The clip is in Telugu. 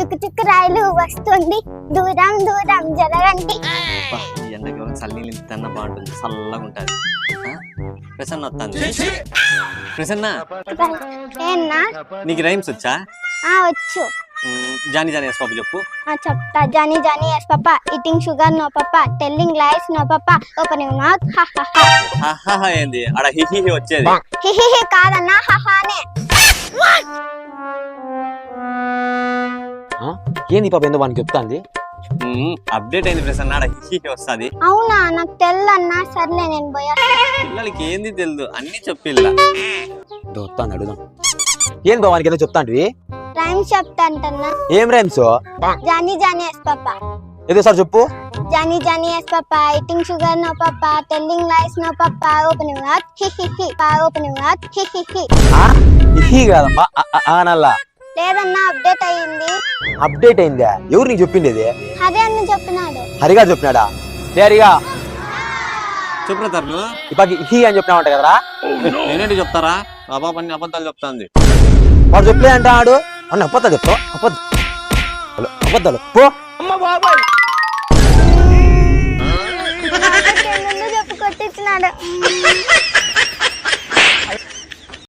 చుక్కు చుక్కు రాయలు వస్తుంది. దూరం దూరం జరగండి. ఎండకి చల్లి బాగుంటుంది. చల్లగా ఉంటుంది. ప్రసన్న వస్తుంది. ప్రసన్న ఏనా నీకు రైమ్స్ వచ్చా? ఆ వచ్చు. జానీ జానీ ఎస్ పాప చెప్పు. చెప్తా. Johnny Johnny yes papa eating sugar no papa. Telling lies no opening mouth. హా హా హా. ఆహాహా ఏంది? ఆడ హి హి హి వచ్చేది. హి హి హి కాదన్నా. హా హానే ఏంది పాప ఏందో వానికి చెప్తాంది? అప్డేట్ అయింది ప్రసన్న వస్తుంది. అవునా? నాకు తెల్లన్నా సర్లే నేను పోయా. పిల్లలకి ఏంది తెలియదు అన్ని చెప్పిల్ల. దొత్తాను అడుగుదాం. ఏంది బాబా వానికి ఏదో చెప్తాంటివి రైమ్స్ చెప్తా అంటన్నా ఏం రైమ్స్ జానీ జానీ ఎస్ పప్ప ఏదో సార్ చెప్పు. Johnny Johnny yes papa eating sugar no papa telling lies no papa opening mouth హి హి హి ఓపెనింగ్ మౌత్ హి హి హి ఆ? ఇహి కాదమ్మా. ఆ, ఆ, ఆ నల్లా. లేదన్నా అప్డేట్ అయ్యింది. అప్డేట్ అయిందా? ఎవరు నీకు చెప్పిండేది అదే అని చెప్పినాడు. హరిగా చెప్పినాడా? లే హరిగా చెప్పు తరుణు ఇప్పటికి ఇహి అని చెప్పినావంట కదరా? నేనేంటి చెప్తారా? బాబా పని అబద్ధాలు చెప్తాంది. వాడు చెప్పలే అంటాడు అన్న అబద్ధాలు అబద్ధ అబద్ధాలు. పో. చెప్పు కొట్టించినాడు.